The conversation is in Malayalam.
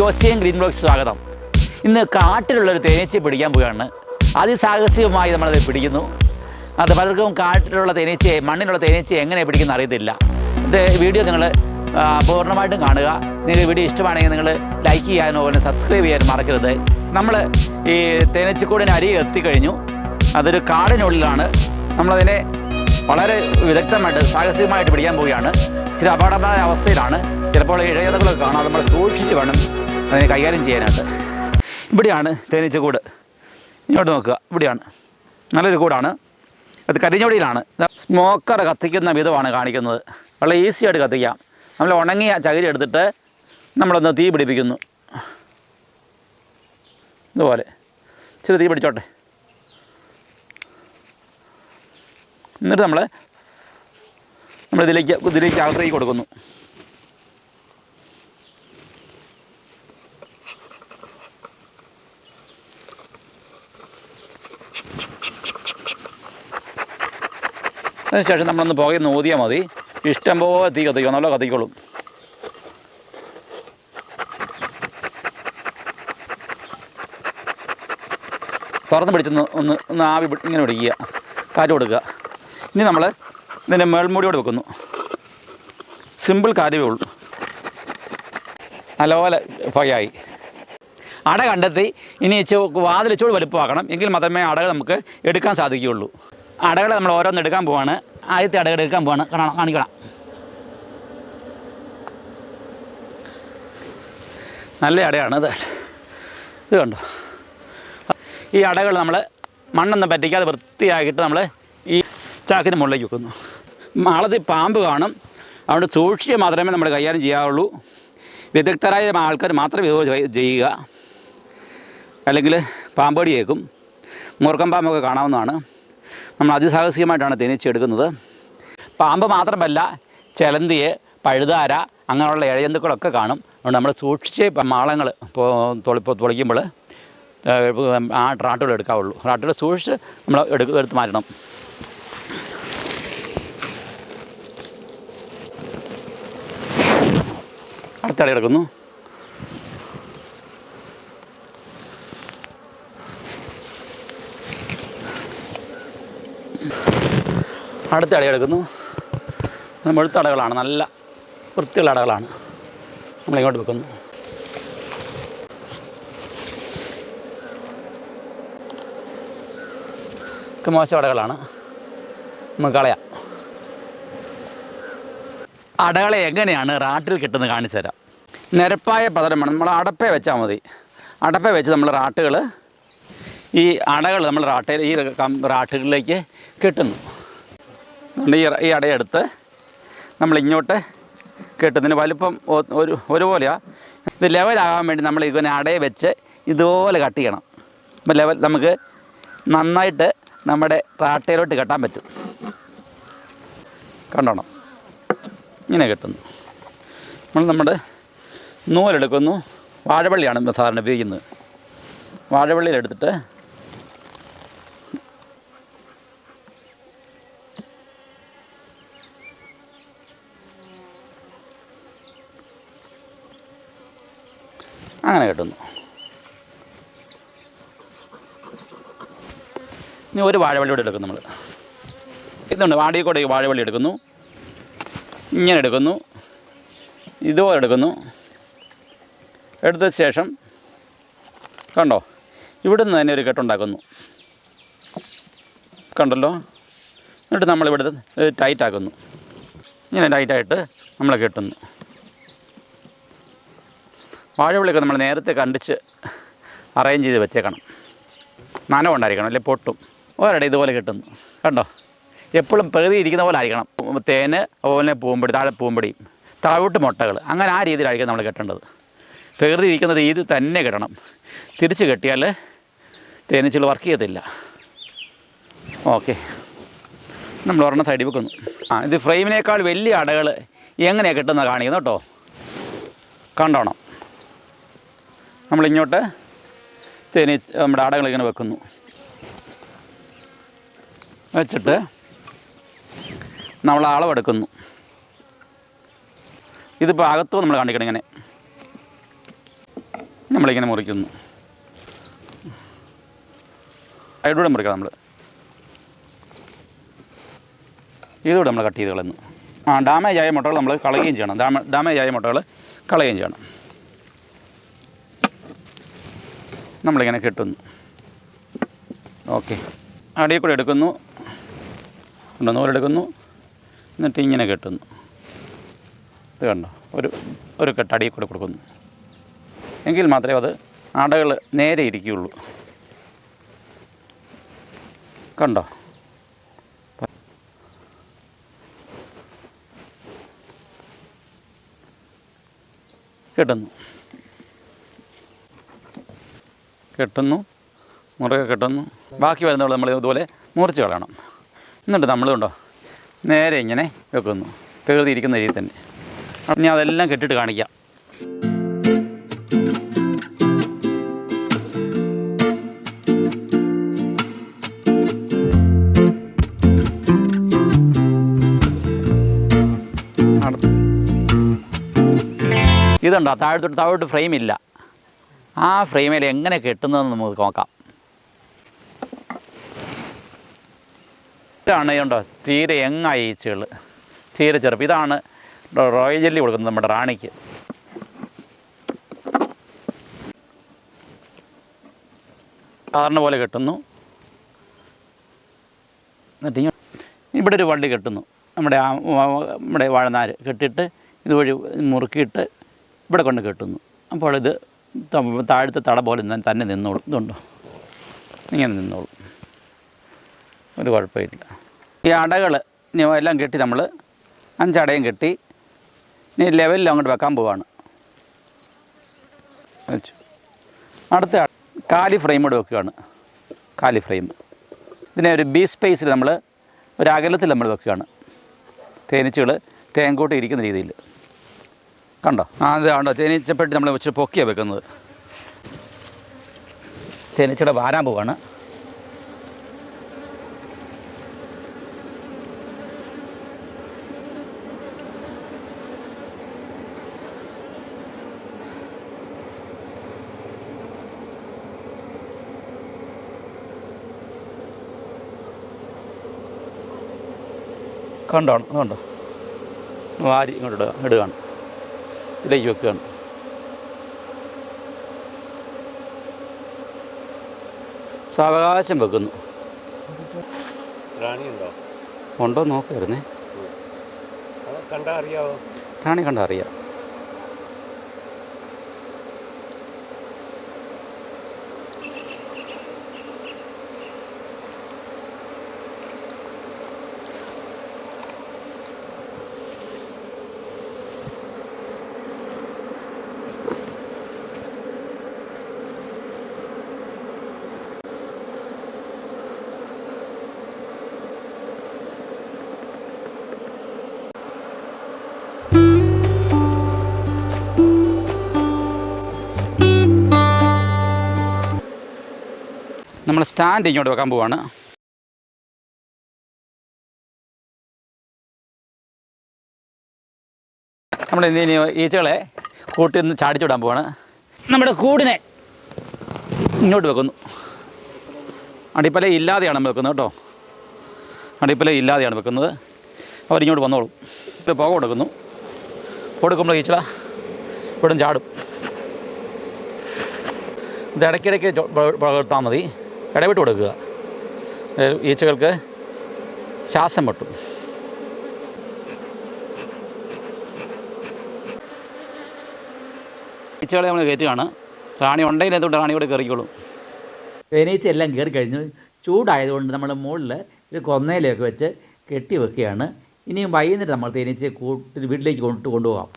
ജോസിയൻ ഗ്രീൻ ബ്ലോക്ക് സ്വാഗതം. ഇന്ന് കാട്ടിലുള്ളൊരു തേനീച്ചയെ പിടിക്കാൻ പോവുകയാണ്. അതിസാഹസികമായി നമ്മളത് പിടിക്കുന്നു. അത് പലർക്കും കാട്ടിലുള്ള തേനീച്ചയെ മണ്ണിലുള്ള തേനീച്ചയെ എങ്ങനെ പിടിക്കുന്ന അറിയത്തില്ല. ഇത് വീഡിയോ നിങ്ങൾ പൂർണമായിട്ടും കാണുക. നിങ്ങൾ വീഡിയോ ഇഷ്ടമാണെങ്കിൽ നിങ്ങൾ ലൈക്ക് ചെയ്യാനോ അല്ലെങ്കിൽ സബ്സ്ക്രൈബ് ചെയ്യാനും മറക്കരുത്. നമ്മൾ ഈ തേനീച്ചക്കൂടിന് അരി എത്തിക്കഴിഞ്ഞു. അതൊരു കാടിനുള്ളിലാണ്. നമ്മളതിനെ വളരെ വിദഗ്ധമായിട്ട് സാഹസികമായിട്ട് പിടിക്കാൻ പോവുകയാണ്. ഇച്ചിരി അപകടമായ അവസ്ഥയിലാണ്. ചിലപ്പോൾ ഇഴയതകളൊക്കെ കാണാം. നമ്മൾ സൂക്ഷിച്ച് വേണം അതിനെ കൈകാര്യം ചെയ്യാനായിട്ട്. ഇവിടെയാണ് തേനീച്ചക്കൂട് ഇങ്ങോട്ട് നോക്കുക. ഇവിടെയാണ്. നല്ലൊരു കൂടാണ്. അത് കരിഞ്ഞൊടിയിലാണ്. സ്മോക്കർ കത്തിക്കുന്ന വിധമാണ് കാണിക്കുന്നത്. വളരെ ഈസി ആയിട്ട് കത്തിക്കാം. നമ്മൾ ഉണങ്ങിയ ചകിരി എടുത്തിട്ട് നമ്മളൊന്ന് തീ പിടിപ്പിക്കുന്നു. ഇതുപോലെ. ഇച്ചിരി തീ പിടിച്ചോട്ടെ. എന്നിട്ട് നമ്മൾ നമ്മൾ ഇതിലേക്ക് അകത്തേക്ക് കൊടുക്കുന്നു. അതിനുശേഷം നമ്മളൊന്ന് പുകയൊന്ന് ഊതിയാൽ മതി. ഇഷ്ടംപോലെ തീ കത്തിക്കും. നല്ല കത്തിക്കോളും. തുറന്ന് പിടിച്ചൊന്ന് ഒന്ന് ഒന്ന് ആവി ഇങ്ങനെ പിടിക്കുക. കാറ്റ് കൊടുക്കുക. ഇനി നമ്മൾ ഇതിന്റെ മേൾമൂടിയോട് വെക്കുന്നു. സിമ്പിൾ കാര്യമേ ഉള്ളൂ. നല്ലപോലെ പുകയായി. അട കണ്ടെത്തി ഇനി വാതിൽ ചൂട് വലുപ്പമാക്കണം. എങ്കിൽ മാത്രമേ അടകൾ നമുക്ക് എടുക്കാൻ സാധിക്കുകയുള്ളൂ. അടകൾ നമ്മൾ ഓരോന്ന് എടുക്കാൻ പോവാണ്. ആദ്യത്തെ അടകൾ എടുക്കാൻ പോവാണ്. കാണാം കാണിക്കണം നല്ല അടയാണ് ഇത് ഇത് കണ്ടോ? ഈ അടകൾ നമ്മൾ മണ്ണൊന്നും പറ്റിക്കാതെ വൃത്തിയാക്കിയിട്ട് നമ്മൾ ഈ ചാക്കിന് മുകളിലേക്ക് വെക്കുന്നു. മാളത്തിൽ പാമ്പ് കാണും. അതുകൊണ്ട് സൂക്ഷിച്ച് മാത്രമേ നമ്മൾ കൈകാര്യം ചെയ്യാവുള്ളൂ. വിദഗ്ധരായ ആൾക്കാർ മാത്രമേ ഇത് ചെയ്യുക. അല്ലെങ്കിൽ പാമ്പടി കേൾക്കും മുറുക്കം പാമ്പൊക്കെ കാണാവുന്നതാണ്. നമ്മൾ അതിസാഹസികമായിട്ടാണ് തേനീച്ച എടുക്കുന്നത് പാമ്പ് മാത്രമല്ല ചെലന്തിയെ പഴുതാര അങ്ങനെയുള്ള ഇഴജന്തുക്കളൊക്കെ കാണും. അതുകൊണ്ട് നമ്മൾ സൂക്ഷിച്ച് മാളങ്ങൾ ഇപ്പോൾ പൊളിക്കുമ്പോൾ ആ റാട്ടുകൾ എടുക്കാവുള്ളൂ. റാട്ടുകൾ സൂക്ഷിച്ച് നമ്മൾ എടുക്ക എടുത്ത് മാറ്റണം. അടുത്ത എടുക്കുന്നു അടുത്ത അടി എടുക്കുന്നു. മുഴുത്ത അടകളാണ് നല്ല വൃത്തിയുള്ള അടകളാണ്. നമ്മളിങ്ങോട്ട് വെക്കുന്നു. മോശം അടകളാണ്. നമുക്ക് കളയാം. അടകളെ എങ്ങനെയാണ് റാട്ടിൽ കിട്ടുന്നത് കാണിച്ചു തരാം. നിരപ്പായ പതരമാണ് നമ്മൾ അടപ്പേ വെച്ചാൽ മതി. അടപ്പേ വെച്ച് നമ്മൾ റാട്ടുകൾ ഈ അടകൾ നമ്മൾ റാട്ടയിൽ ഈ റാട്ടുകളിലേക്ക് കെട്ടുന്നു. അതുകൊണ്ട് ഈ ഈ അടയെടുത്ത് നമ്മൾ ഇങ്ങോട്ട് കെട്ടുന്നതിന് വലിപ്പം ഒരു ഒരുപോലെയാണ് ഇത് ലെവലാകാൻ വേണ്ടി നമ്മൾ ഇതിനെ അടയെ വെച്ച് ഇതുപോലെ കട്ട് ചെയ്യണം. അപ്പോൾ ലെവൽ നമുക്ക് നന്നായിട്ട് നമ്മുടെ റാട്ടയിലോട്ട് കെട്ടാൻ പറ്റും. കണ്ടോണം? ഇങ്ങനെ കെട്ടുന്നു. നമ്മൾ നമ്മുടെ നൂലെടുക്കുന്നു. വാഴവള്ളിയാണ് സാധാരണ ഉപയോഗിക്കുന്നത്. വാഴവള്ളിയിലെടുത്തിട്ട് അങ്ങനെ കെട്ടുന്നു. ഇനി ഒരു വാഴവള്ളിയോടെ എടുക്കും നമ്മൾ ഇതുണ്ട് വാടിയിൽ കൂടെ വാഴവള്ളി എടുക്കുന്നു. ഇങ്ങനെ എടുക്കുന്നു. ഇതുപോലെ എടുക്കുന്നു. എടുത്ത ശേഷം കണ്ടോ? ഇവിടുന്ന് തന്നെ ഒരു കെട്ടുണ്ടാക്കുന്നു കണ്ടല്ലോ? എന്നിട്ട് നമ്മളിവിടുത്തെ ടൈറ്റാക്കുന്നു ഇങ്ങനെ ടൈറ്റായിട്ട് നമ്മൾ കെട്ടുന്നു. വാഴവിളിയൊക്കെ നമ്മൾ നേരത്തെ കണ്ടിച്ച് അറേഞ്ച് ചെയ്ത് വെച്ചേക്കണം. നനവുണ്ടായിരിക്കണം അല്ലെങ്കിൽ പൊട്ടും. ഒരട ഇതുപോലെ കിട്ടുന്നു. കണ്ടോ? എപ്പോഴും പ്രകൃതി ഇരിക്കുന്ന പോലെ ആയിരിക്കണം. തേന് അതുപോലെ പൂമ്പടി താഴെ പൂമ്പടി താഴോട്ട് മുട്ടകൾ. അങ്ങനെ ആ രീതിയിലായിരിക്കും നമ്മൾ കെട്ടേണ്ടത്. പ്രകൃതി ഇരിക്കുന്ന രീതി തന്നെ കിട്ടണം. തിരിച്ച് കെട്ടിയാൽ തേനീച്ചകൾ വർക്ക് ചെയ്യത്തില്ല. ഓക്കെ നമ്മൾ ഒരെണ്ണം സൈഡിൽ വെക്കുന്നു. ആ ഇത് ഫ്രെയിമിനേക്കാൾ വലിയ അടകൾ എങ്ങനെയാണ് കിട്ടുന്നത് കാണിക്കുന്നു കേട്ടോ. കണ്ടോണം. നമ്മളിങ്ങോട്ട് തേനീ നമ്മുടെ അടകൾ ഇങ്ങനെ വെക്കുന്നു. വെച്ചിട്ട് നമ്മൾ അളവെടുക്കുന്നു ഇതിപ്പോൾ അകത്തു നമ്മൾ കാണിക്കണം ഇങ്ങനെ. നമ്മളിങ്ങനെ മുറിക്കുന്നു. സൈഡിലൂടെ മുറിക്കണം നമ്മൾ ഇതോടെ നമ്മൾ കട്ട് ചെയ്ത് കളയുന്നു. ആ ഡാമേജ് ആയ മുട്ടകൾ നമ്മൾ കളയുകയും ചെയ്യണം. ഡാമ ഡാമേജ് ആയ മുട്ടകൾ കളയുകയും ചെയ്യണം. നമ്മളിങ്ങനെ കെട്ടുന്നു. ഓക്കെ. അടിയിൽ കൂടെ എടുക്കുന്നു. ഉണ്ട് നൂലെടുക്കുന്നു എന്നിട്ട് ഇങ്ങനെ കെട്ടുന്നു. ഇത് കണ്ടോ? ഒരു ഒരു കെട്ട് അടിയിൽ കൂടെ കൊടുക്കുന്നു. എങ്കിൽ മാത്രമേ അത് അടകൾ നേരെ ഇരിക്കുകയുള്ളൂ. കണ്ടോ? കെട്ടുന്നു. കെട്ടുന്നു മുറുകെ കെട്ടുന്നു. ബാക്കി വരുന്നവൾ നമ്മൾ ഇതുപോലെ മുറിച്ച് കളയണം എന്നിട്ട് നമ്മളുണ്ടോ നേരെ ഇങ്ങനെ വെക്കുന്നു. പ്രകൃതി രീതി തന്നെ. അപ്പം ഞാൻ അതെല്ലാം കെട്ടിട്ട് കാണിക്കാം. ഇതുണ്ടോ താഴത്തോട്ട് താഴോട്ട് ഫ്രെയിം ഇല്ല. ആ ഫ്രെയിമിൽ എങ്ങനെ കെട്ടുന്നതെന്ന് നമുക്ക് നോക്കാം. ഇതാണ് ഉണ്ടോ തീരെ എങ്ങായി ഈച്ചകൾ തീരെ ചെറുപ്പം. ഇതാണ് റോയൽ ജെല്ലി കൊടുക്കുന്നത് നമ്മുടെ റാണിക്ക്. സാധാരണ പോലെ കെട്ടുന്നു. എന്നിട്ട് ഇവിടെ ഒരു വള്ളി കെട്ടുന്നു. നമ്മുടെ നമ്മുടെ വാഴനാര് കെട്ടിയിട്ട് ഇതുവഴി മുറുക്കിയിട്ട് ഇവിടെ കൊണ്ട് കെട്ടുന്നു. അപ്പോൾ ഇത് താഴത്തെ തട പോലെ തന്നെ നിന്നോളും. ഇതുണ്ടോ? ഇങ്ങനെ നിന്നോളും. ഒരു കുഴപ്പമില്ല. ഈ അടകൾ എല്ലാം കെട്ടി നമ്മൾ അഞ്ചടയും കെട്ടി ഇനി ലെവലിൽ അങ്ങോട്ട് വെക്കാൻ പോവാണ്. വെച്ചു. അടുത്ത കാലി ഫ്രെയിം കൂടെ വെക്കുകയാണ്. കാലി ഫ്രെയിം ഇതിനെ ഒരു ബി സ്പേസിൽ നമ്മൾ ഒരു അകലത്തിൽ നമ്മൾ വെക്കുകയാണ്. തേനീച്ചകൾ തേങ്കോട്ട് ഇരിക്കുന്ന രീതിയിൽ കണ്ടോ? ആ അത് കണ്ടോ? തേനീച്ചപ്പെട്ടി നമ്മൾ വെച്ച് പൊക്കിയാണ് വെക്കുന്നത്. തേനീച്ചയുടെ വാരാൻ പോവാണ്. കണ്ടോ? കണ്ടോ? വാരി ഇങ്ങോട്ട് ഇടുക ഇടുകയാണ്. ഇതിലേക്ക് വെക്കുകയാണ്. സാവകാശം വെക്കുന്നു. ഉണ്ടോ നോക്കായിരുന്നേ അത് കണ്ടാ അറിയാവോ? റാണി കണ്ടാ അറിയാം. നമ്മൾ സ്റ്റാൻഡ് ഇങ്ങോട്ട് വെക്കാൻ പോവാണ്. നമ്മുടെ ഇനി ഈച്ചകളെ കൂട്ടിൽ നിന്ന് ചാടിച്ചുവിടാൻ പോവാണ്. നമ്മുടെ കൂടിനെ ഇങ്ങോട്ട് വെക്കുന്നു. അടിപ്പല ഇല്ലാതെയാണ് വെക്കുന്നത് കേട്ടോ. അടിപ്പല ഇല്ലാതെയാണ് വെക്കുന്നത്. അവരിങ്ങോട്ട് വന്നോളും. ഇപ്പോൾ പുക കൊടുക്കുന്നു. കൊടുക്കുമ്പോൾ ഈച്ചള ഇവിടെ ചാടും. ഇത് ഇടയ്ക്കിടയ്ക്ക് ചോ- പ- പകർത്താൽ മതി. ഇടവിട്ട് കൊടുക്കുക. ഈച്ചകൾക്ക് ശ്വാസം മുട്ടും. ഈച്ചകളെ നമ്മൾ കയറ്റുകയാണ്. റാണി ഉണ്ടെങ്കിൽ എന്തുകൊണ്ട് റാണിയോട് കയറിക്കോളും? തേനീച്ച എല്ലാം കയറി കഴിഞ്ഞു. ചൂടായതുകൊണ്ട് നമ്മൾ മുകളിൽ ഒരു കൊന്നയിലൊക്കെ വെച്ച് കെട്ടി വെക്കുകയാണ്. ഇനിയും വൈകുന്നേരം നമ്മൾ തേനീച്ചയെ കൂട്ടി വീട്ടിലേക്ക് കൊണ്ടിട്ട് കൊണ്ടുപോകാം.